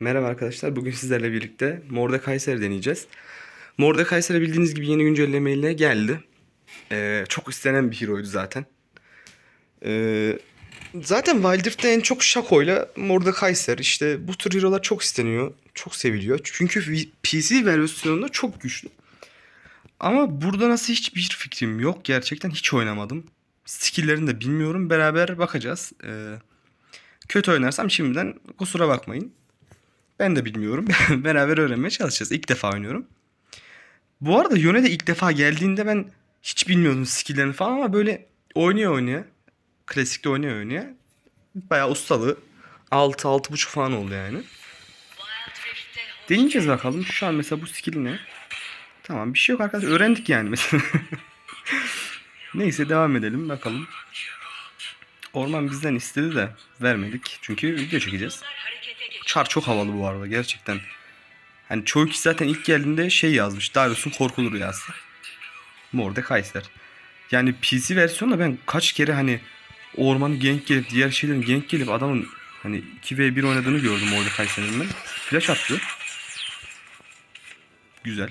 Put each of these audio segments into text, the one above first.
Merhaba arkadaşlar. Bugün sizlerle birlikte Mordekaiser deneyeceğiz. Mordekaiser bildiğiniz gibi yeni güncellemeyle geldi. Ee, çok istenen bir hero'ydu zaten. Ee, zaten Wild Rift'te en çok Shaco'yla Mordekaiser. işte bu tür hero'lar çok isteniyor. Çok seviliyor. Çünkü PC versiyonunda çok güçlü. Ama burada nasıl hiçbir fikrim yok. Gerçekten hiç oynamadım. Skill'lerini de bilmiyorum. Beraber bakacağız. Ee, kötü oynarsam şimdiden kusura bakmayın. Ben de bilmiyorum. Beraber öğrenmeye çalışacağız. İlk defa oynuyorum. Bu arada Yone de ilk defa geldiğinde ben hiç bilmiyordum skill'lerini falan ama böyle oynuyor oynuyor. Klasikte oynuyor oynuyor. Bayağı ustalı. 6 buçuk falan oldu yani. Deneyeceğiz bakalım. Şu an mesela bu skill ne? Tamam bir şey yok arkadaşlar. Öğrendik yani mesela. Neyse devam edelim bakalım. Orman bizden istedi de vermedik. Çünkü video çekeceğiz. Çar çok havalı bu arada gerçekten. Hani çoğu kişi zaten ilk geldiğinde şey yazmış. Darius'un korkulu rüyası. Mordekaiser. Yani PC versiyonda ben kaç kere hani ormanı gank gelip diğer şeylerin gank gelip adamın hani 2v1 oynadığını gördüm Mordekaiser'in ben. Flash attı. Güzel.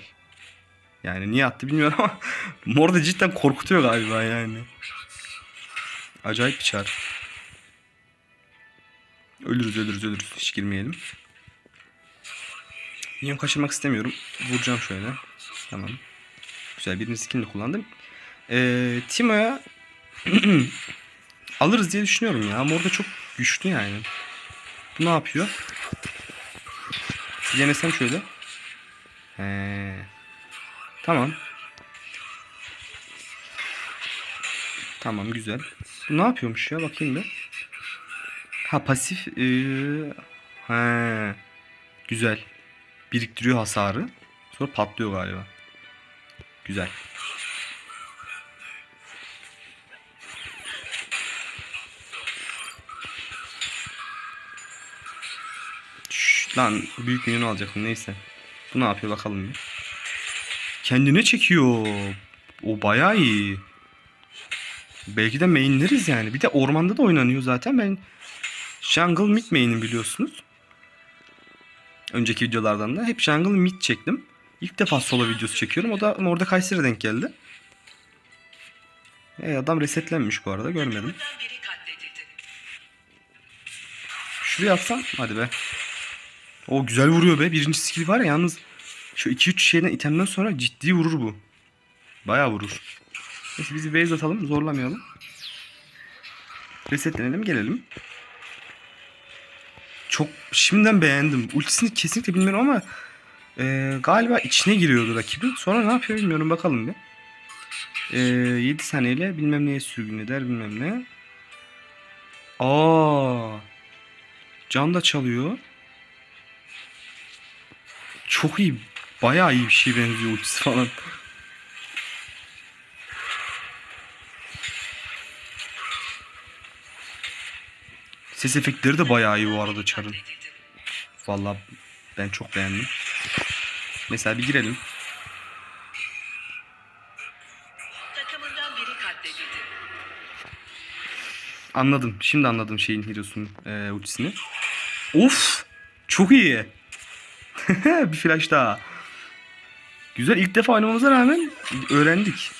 Yani niye attı bilmiyorum ama Morde cidden korkutuyor galiba yani. Acayip bir çar. Ölürüz ölürüz ölürüz. Hiç girmeyelim. Minyon kaçırmak istemiyorum. Vuracağım şöyle. Tamam. Güzel birinci skinini kullandım. Ee, Timo'ya alırız diye düşünüyorum ya. Ama orada çok güçlü yani. Bu ne yapıyor? Denesem şöyle. He. Tamam. Tamam güzel. Bu ne yapıyormuş ya bakayım bir. Ha pasif. Ee, he. Güzel. Biriktiriyor hasarı. Sonra patlıyor galiba. Güzel. Lan büyük minyon alacaktım neyse. Bu ne yapıyor bakalım bir. Kendine çekiyor. O bayağı iyi. Belki de mainleriz yani. Bir de ormanda da oynanıyor zaten. Ben Jungle Mid main'im biliyorsunuz. Önceki videolardan da hep Jungle Mid çektim. İlk defa solo videosu çekiyorum. O da orada Kayseri denk geldi. E adam resetlenmiş bu arada görmedim. Şuraya atsam hadi be. O güzel vuruyor be. Birinci skill var ya yalnız şu 2-3 şeyden itemden sonra ciddi vurur bu. Bayağı vurur. Neyse bizi base atalım zorlamayalım. Resetlenelim gelelim. Çok şimdiden beğendim. Ultisini kesinlikle bilmiyorum ama e, galiba içine giriyordu rakibin. Sonra ne yapıyor bilmiyorum bakalım bir. E, 7 saniyeyle bilmem neye sürgün eder bilmem ne. Aa, can da çalıyor. Çok iyi. Bayağı iyi bir şey benziyor ultisi falan. Ses efektleri de bayağı iyi bu arada Char'ın. Vallahi ben çok beğendim. Mesela bir girelim. Anladım. Şimdi anladım şeyin Heroes'un e, ultisini. Of! Çok iyi. bir flash daha. Güzel. ilk defa oynamamıza rağmen öğrendik.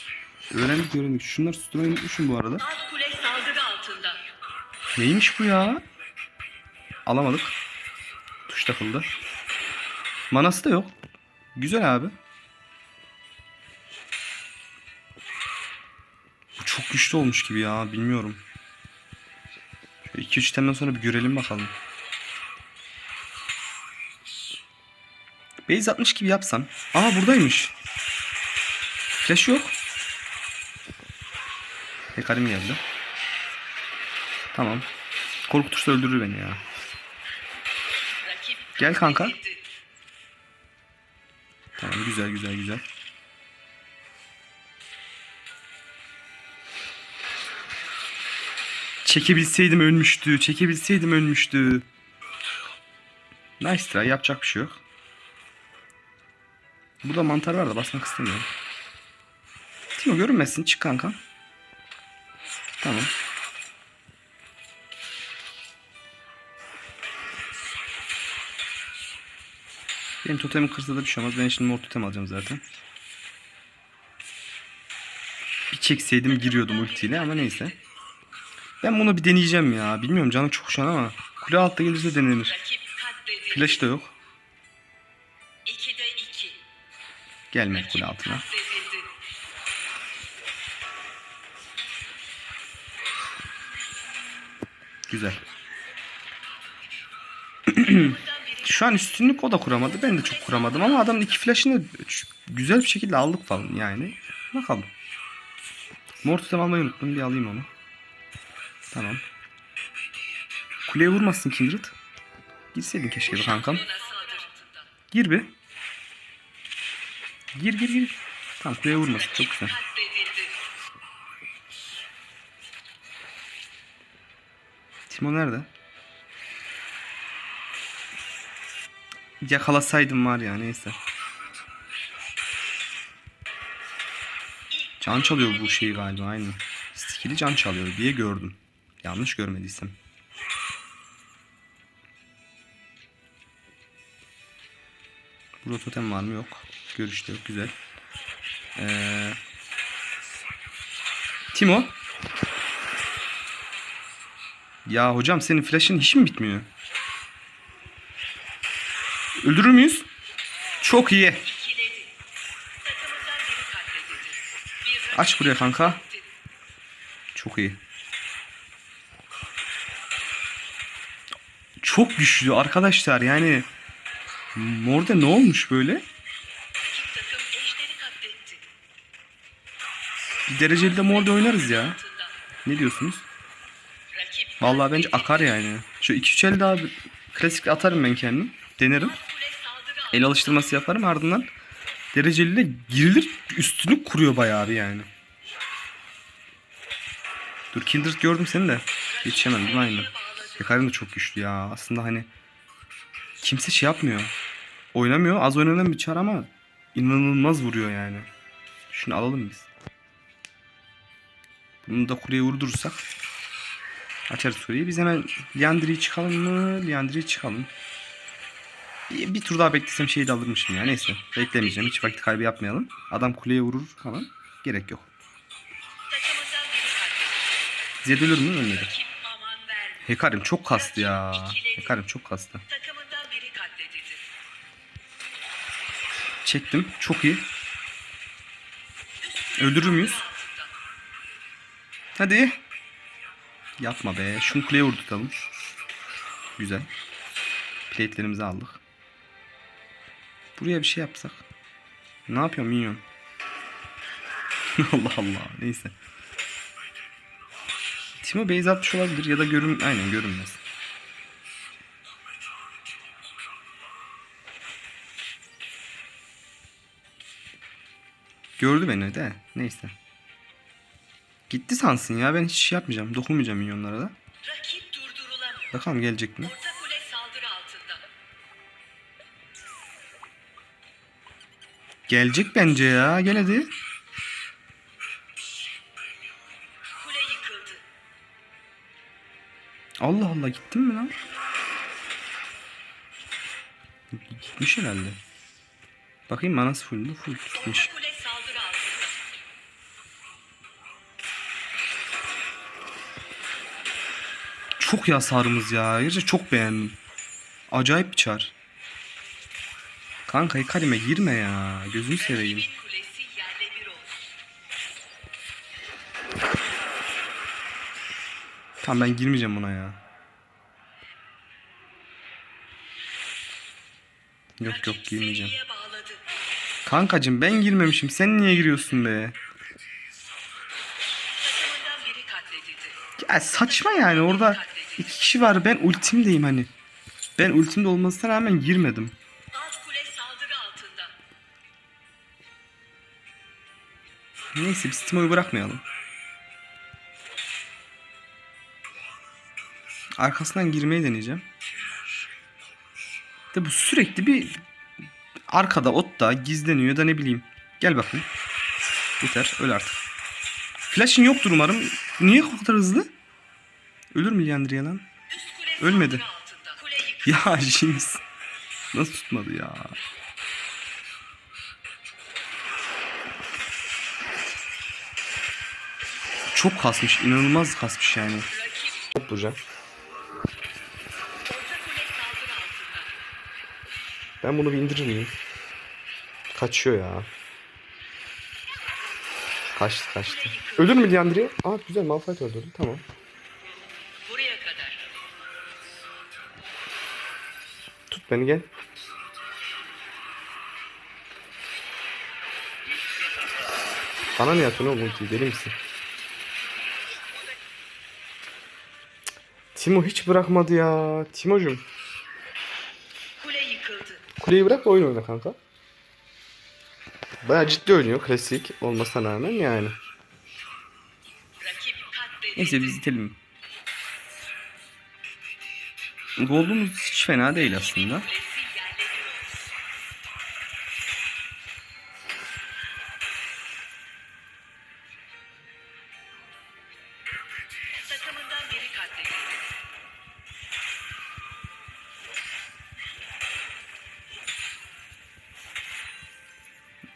Öğrendik öğrendik. Şunları susturmayı unutmuşum bu arada. Neymiş bu ya? Alamadık. Tuş takıldı. Manası da yok. Güzel abi. Bu çok güçlü olmuş gibi ya. Bilmiyorum. 2-3 temden sonra bir görelim bakalım. Base 60 gibi yapsam. Aa buradaymış. Flash yok. Hekarim geldi. Tamam. Korkutursa öldürür beni ya. Gel kanka. Tamam güzel güzel güzel. Çekebilseydim ölmüştü. Çekebilseydim ölmüştü. Nice try. Yapacak bir şey yok. Burada mantar var da basmak istemiyorum. Timo görünmesin. Çık kanka. Tamam. Benim totemi kırsa da bir şey olmaz. Ben şimdi mor totem alacağım zaten. Bir çekseydim giriyordum ultiyle ama neyse. Ben bunu bir deneyeceğim ya. Bilmiyorum canım çok şu an ama. Kule altta gelirse denenir. Flash da yok. 2'de 2. Gelmedi Rakip kule altına. Güzel. Şu an üstünlük o da kuramadı. Ben de çok kuramadım ama adamın iki flash'ını güzel bir şekilde aldık falan yani. Bakalım. Mor totem almayı unuttum. Bir alayım onu. Tamam. Kuleye vurmasın Kindred. Girseydin keşke kankam. Gir bir. Gir gir gir. Tamam kuleye vurmasın. Çok güzel. Timo nerede? Yakalasaydım var ya neyse. Can çalıyor bu şey galiba aynı. Skill'i can çalıyor diye gördüm. Yanlış görmediysem. Burada totem var mı? Yok. Görüşte yok. Güzel. Ee... Timo. Ya hocam senin flash'ın hiç mi bitmiyor? Öldürür müyüz? Çok iyi. Aç buraya kanka. Çok iyi. Çok güçlü arkadaşlar yani. Morda ne olmuş böyle? Bir dereceli de morda oynarız ya. Ne diyorsunuz? Vallahi bence akar yani. Şu 2-3 el daha bir klasik atarım ben kendim. Denerim. El alıştırması yaparım ardından dereceliyle girilir üstünü kuruyor bayağı bir yani. Dur Kindred gördüm seni de. Yetişemem değil mi aynı? Hekarim de çok güçlü ya. Aslında hani kimse şey yapmıyor. Oynamıyor. Az oynanan bir çar ama inanılmaz vuruyor yani. Şunu alalım biz. Bunu da kuleye vurdurursak açarız kuleyi. Biz hemen Liandry'i çıkalım mı? Liandry'i çıkalım. Bir, tur daha beklesem şeyi de alırmışım ya. Neyse. Beklemeyeceğim. Hiç vakit kaybı yapmayalım. Adam kuleye vurur falan. Gerek yok. Takımından biri katledildi. Zed ölür mü? Vermiyor. Hekarim çok kastı ya. Hekarim çok kastı. Çektim. Çok iyi. Öldürür müyüz? Hadi. Yapma be. Şunu kuleye vurdurtalım. Güzel. Plate'lerimizi aldık. Buraya bir şey yapsak. Ne yapıyorum minyon? Allah Allah. Neyse. Timo base atmış olabilir ya da görün aynen görünmez. Gördü beni de. Neyse. Gitti sansın ya. Ben hiç şey yapmayacağım. Dokunmayacağım minyonlara da. Bakalım gelecek mi? Gelecek bence ya. Gel hadi. Allah Allah gittin mi lan? Gitmiş herhalde. Bakayım manası full? Full gitmiş. Çok iyi hasarımız ya. Gerçekten çok beğendim. Acayip bir çar. Kanka Hikarim'e girme ya. Gözünü seveyim. Tamam ben girmeyeceğim buna ya. Yok yok girmeyeceğim. Kankacım ben girmemişim. Sen niye giriyorsun be? Ya saçma yani orada iki kişi var. Ben ultimdeyim hani. Ben ultimde olmasına rağmen girmedim. Neyse biz Timo'yu bırakmayalım. Arkasından girmeyi deneyeceğim. De bu sürekli bir arkada otta gizleniyor da ne bileyim. Gel bakayım. Yeter öl artık. Flash'ın yoktur umarım. Niye o kadar hızlı? Ölür mü Liandry'e lan? Ölmedi. Ya Jinx. Nasıl tutmadı ya? Çok kasmış. inanılmaz kasmış yani. Altında. Ben bunu bir indirir miyim? Kaçıyor ya. Kaçtı kaçtı. Ölür mü Liandry? Aa güzel Malphite öldürdü. Tamam. Buraya kadar. Tut beni gel. Bana ne atıyorsun oğlum ultiyi? Deli misin? Timo hiç bırakmadı ya. Timo'cum. Kule yıkıldı. Kuleyi bırak da oyun oyna kanka. Baya ciddi oynuyor. Klasik olmasına rağmen yani. Neyse biz itelim. Gold'umuz hiç fena değil aslında. Takımından biri katledildi.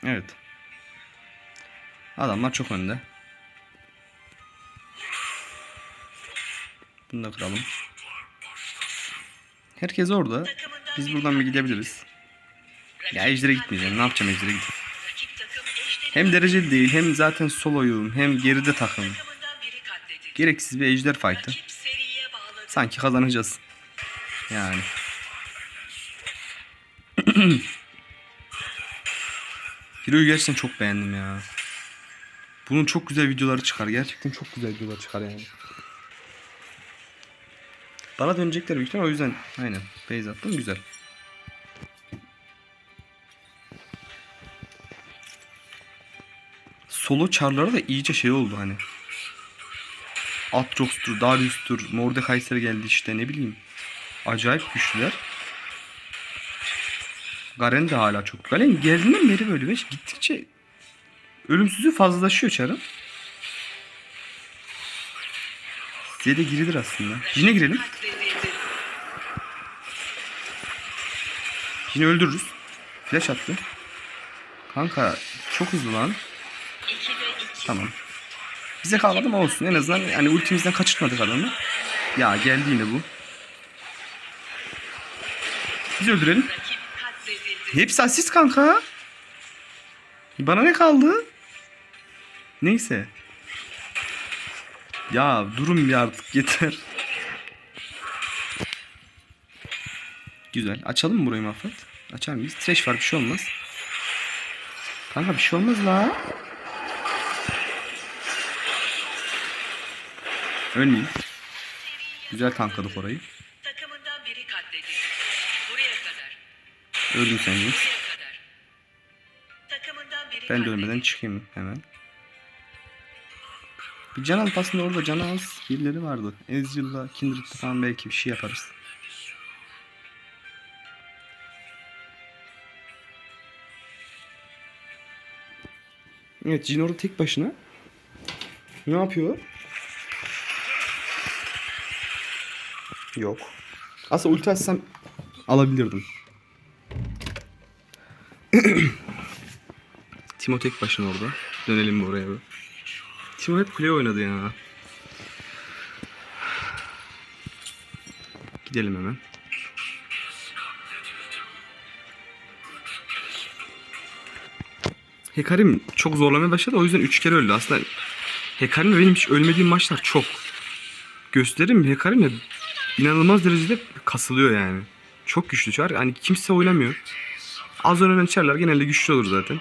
Evet. Adamlar çok önde. Bunu da kıralım. Herkes orada. Biz buradan bir gidebiliriz. Ya Ejder'e gitmeyeceğim. Ne yapacağım Ejder'e gidip. Hem dereceli değil hem zaten soloyum hem geride takım. Gereksiz bir ejder fight'ı. Sanki kazanacağız. Yani. Hero'yu gerçekten çok beğendim ya. Bunun çok güzel videoları çıkar. Gerçekten çok güzel videolar çıkar yani. Bana dönecekler büyük ihtimal o yüzden aynen base attım güzel. Solo charları da iyice şey oldu hani. Atrox'tur, Darius'tur, Mordekaiser geldi işte ne bileyim. Acayip güçlüler. Garen de hala çok. Garen geldiğinden beri böyle beş gittikçe ölümsüzlüğü fazlalaşıyor çarın. Size de girilir aslında. Yine girelim. Yine öldürürüz. Flash attı. Kanka çok hızlı lan. Tamam. Bize kalmadı ama olsun. En azından hani ultimizden kaçırtmadık adamı. Ya geldi yine bu. Biz öldürelim. Hepsi asist kanka. Bana ne kaldı? Neyse. Ya durun bir artık yeter. Güzel. Açalım mı burayı Mahfet? Açar mıyız? Trash var bir şey olmaz. Kanka bir şey olmaz la. Ölmeyeyim. Güzel tankladık orayı. Takımından biri katledildi. Buraya kadar. Biri Ben de ölmeden çıkayım hemen. Bir can alıp aslında orada canı az birileri vardı. Ezreal'la Kindred'de falan belki bir şey yaparız. Evet Jin orada tek başına. Ne yapıyor? Yok. Aslında ulti alabilirdim. Timo tek başına orada. Dönelim mi oraya? Timo hep kule oynadı ya. Gidelim hemen. Hekarim çok zorlamaya başladı o yüzden 3 kere öldü. Aslında Hekarim'le benim hiç ölmediğim maçlar çok. Gösterim Hekarim'le inanılmaz derecede kasılıyor yani. Çok güçlü çar. Hani kimse oynamıyor. Az oynanan çarlar genelde güçlü olur zaten.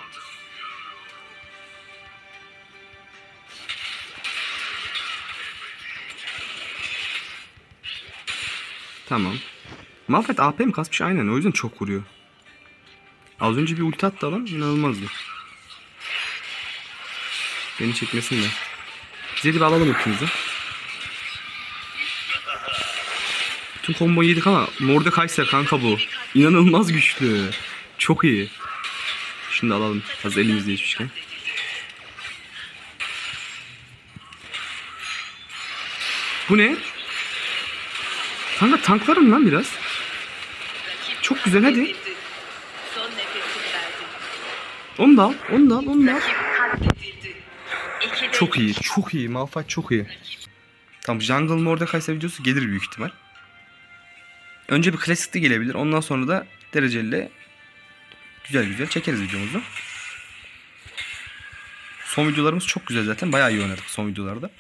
Tamam. Malphite AP mi kasmış? Aynen o yüzden çok vuruyor. Az önce bir ulti attı adam inanılmazdı. Beni çekmesin de. Bir alalım ultimizi. Bütün combo yedik ama Mordekaiser kanka bu. İnanılmaz güçlü. Çok iyi. Şimdi alalım. Hazır elimizde hiçmişken. Bu ne? Kanka tanklarım lan biraz. Çok güzel hadi. Onu da al. Onu da al. Onu da al. Çok iyi. Çok iyi. Malphite çok iyi. Tamam Jungle Mordekaiser videosu gelir büyük ihtimal. Önce bir klasikte gelebilir. Ondan sonra da dereceli güzel güzel çekeriz videomuzu. Son videolarımız çok güzel zaten. Bayağı iyi oynadık son videolarda.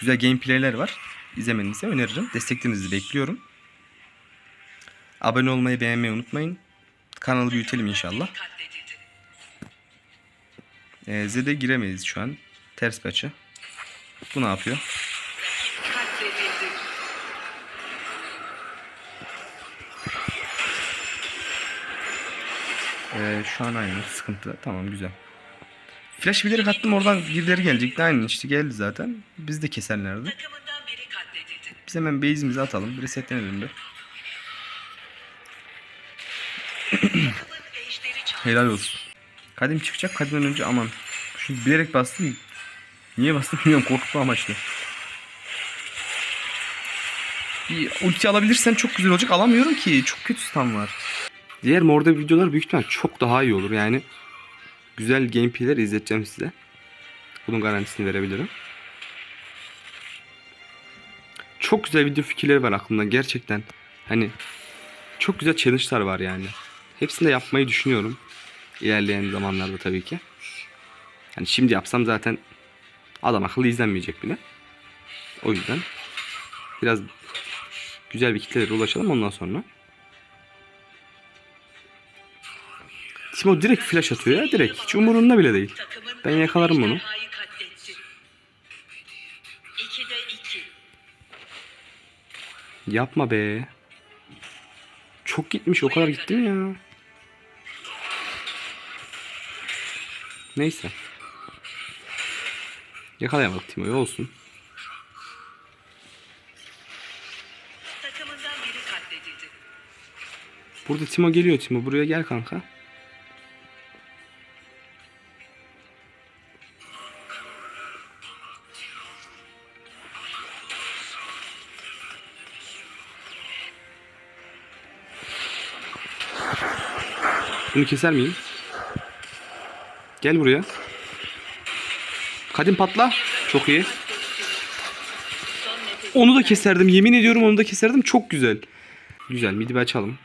Güzel gameplay'ler var. İzlemenizi öneririm. Desteklerinizi bekliyorum. Abone olmayı, beğenmeyi unutmayın. Kanalı büyütelim inşallah. Ee, Z'de giremeyiz şu an. Ters açı. Bu ne yapıyor? Ee, şu an aynı sıkıntı. Tamam güzel. Flash bilerek attım oradan birileri gelecekti. Aynı işte geldi zaten. Biz de keserlerdi. Biz hemen base'imizi atalım. Resetlenelim çaldı. Helal olsun. Kadim çıkacak. Kadimden önce aman. Şimdi bilerek bastım. Niye bastım bilmiyorum. Korkutma amaçlı. Bir ulti alabilirsem çok güzel olacak. Alamıyorum ki. Çok kötü stun var. Diğer morda videolar büyük ihtimal çok daha iyi olur. Yani güzel gameplay'ler izleteceğim size. Bunun garantisini verebilirim. Çok güzel video fikirleri var aklımda gerçekten. Hani çok güzel challenge'lar var yani. Hepsini de yapmayı düşünüyorum. İlerleyen zamanlarda tabii ki. Hani şimdi yapsam zaten adam akıllı izlenmeyecek bile. O yüzden biraz güzel bir kitlelere ulaşalım ondan sonra. Timo direkt flash atıyor ya direkt. Hiç umurunda bile değil. Ben yakalarım bunu. Yapma be. Çok gitmiş o kadar gitti mi ya? Neyse. Yakalayamadık Timo'yu olsun. Burada Timo geliyor Timo. Buraya gel kanka. Bunu keser miyim? Gel buraya. Kadim patla. Çok iyi. Onu da keserdim. Yemin ediyorum onu da keserdim. Çok güzel. Güzel. Midi açalım.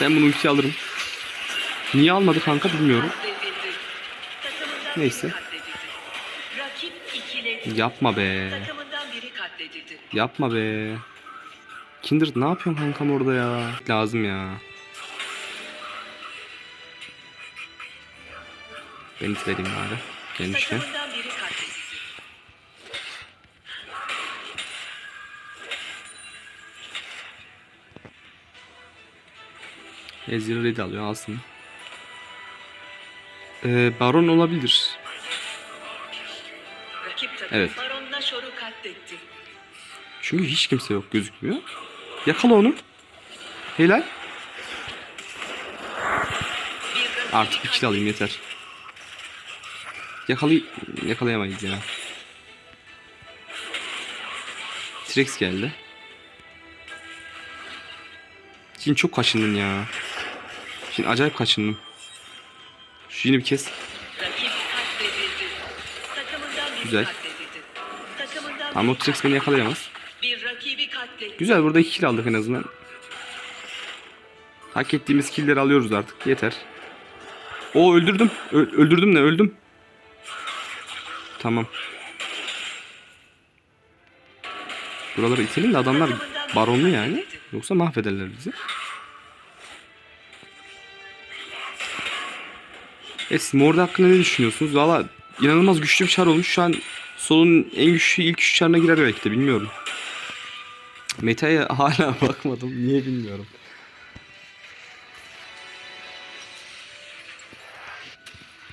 Ben bunu ulti alırım. Niye almadı kanka bilmiyorum. Neyse. Yapma be. Yapma be. Kindred ne yapıyorsun kankam orada ya? Lazım ya. Ben vereyim bari. Gelmişken. Ezreal ready alıyor alsın. Ee, Baron olabilir. Evet. Baron Nashor'u katletti. Çünkü hiç kimse yok gözükmüyor. Yakala onu. Helal. Artık bir kill alayım yeter. Yakalay yakalayamayız ya. T-Rex geldi. Şimdi çok kaçındın ya. Şimdi acayip kaçındım. Şu yine bir biri Güzel. Ama o biri T-Rex beni yakalayamaz. Güzel burada iki kill aldık en azından. Hak ettiğimiz killleri alıyoruz artık. Yeter. O öldürdüm. Ö- öldürdüm ne öldüm. Tamam. Buraları itelim de adamlar baronlu yani. Yoksa mahvederler bizi. E Smorda hakkında ne düşünüyorsunuz? Valla inanılmaz güçlü bir çar olmuş. Şu an solun en güçlü ilk üç çarına girer belki de bilmiyorum. Meta'ya hala bakmadım. Niye bilmiyorum.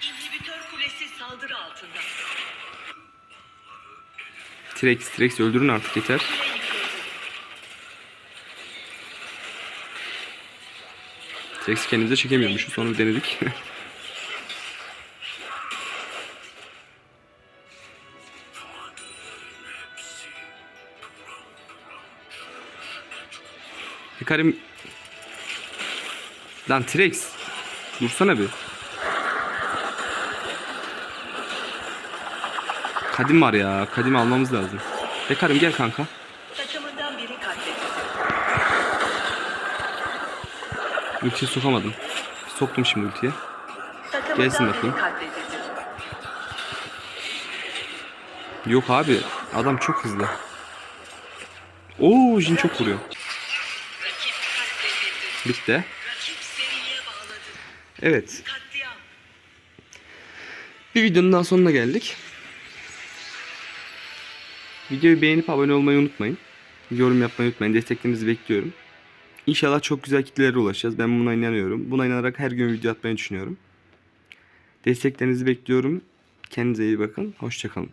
İnhibitör kulesi saldırı altında. T-Rex, T-Rex öldürün artık yeter. T-Rex'i kendimize çekemiyormuşuz. Sonra bir denedik. Hikarim... Lan T-Rex. Dursana bir. Kadim var ya. Kadim almamız lazım. Hekarim gel kanka. Ultiye sokamadım. Soktum şimdi ultiye. Gelsin bakayım. Yok abi. Adam çok hızlı. Oo Jin çok vuruyor. Bağladı. Evet. Bir videonun daha sonuna geldik. Videoyu beğenip abone olmayı unutmayın. Yorum yapmayı unutmayın. Desteklerinizi bekliyorum. İnşallah çok güzel kitlelere ulaşacağız. Ben buna inanıyorum. Buna inanarak her gün video atmayı düşünüyorum. Desteklerinizi bekliyorum. Kendinize iyi bakın. Hoşçakalın.